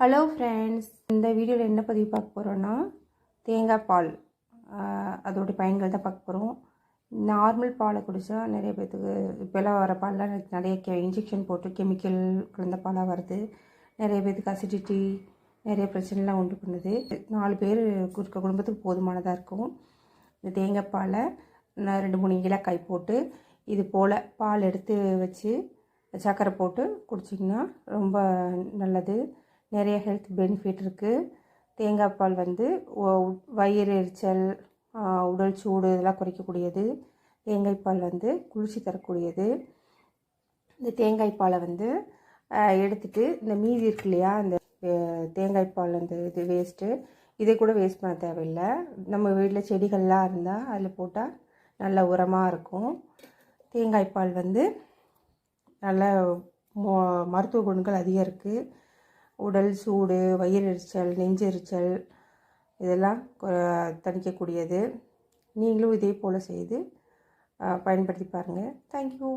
Hello friends இந்த வீடியோவில் என்ன பதிவு பார்க்க போகிறோன்னா தேங்காய் பால். அதோடைய பயன்கள் தான் பார்க்க போகிறோம் நார்மல் பாலை குடித்தா நிறைய பேர்த்துக்கு இப்போல்லாம் வர பால்லாம் நிறைய கெ இன்ஜெக்ஷன் போட்டு கெமிக்கல் கலந்த பாலாக வருது. நிறைய பேர்த்துக்கு அசிடிட்டி நிறைய பிரச்சனைலாம் உண்டு பண்ணுது. நாலு பேர் இருக்க குடும்பத்துக்கு போதுமானதாக இருக்கும். இந்த தேங்காய் பாலை நான் ரெண்டு மூணு இலக்காய் போட்டு இது போல் பால் எடுத்து வச்சு சர்க்கரை போட்டு குடிச்சிங்கன்னா ரொம்ப நல்லது. நிறைய ஹெல்த் பெனிஃபிட் இருக்குது தேங்காய் பால் வந்து வயிறு எரிச்சல் உடல் சூடு இதெல்லாம் குறைக்கக்கூடியது. தேங்காய் பால் வந்து குளிர்ச்சி தரக்கூடியது. இந்த தேங்காய் பாலை வந்து ஆ, எடுத்துட்டு இந்த மீதி இருக்கு இல்லையா அந்த தேங்காய் பால் அந்த இது வேஸ்ட்டு இதை கூட வேஸ்ட் பண்ண தேவையில்லை. நம்ம வீட்டில் செடிகள்லாம் இருந்தால் அதில் போட்டால் நல்ல உரமாக இருக்கும். தேங்காய் பால் வந்து நல்ல மருத்துவ குணங்கள் அதிகம் இருக்குது உடல் சூடு வயிறு எரிச்சல் நெஞ்செரிச்சல் இதெல்லாம் தணிக்கக்கூடியது. நீங்களும் இதே போல் செய்து பயன்படுத்தி பாருங்கள் தேங்க்யூ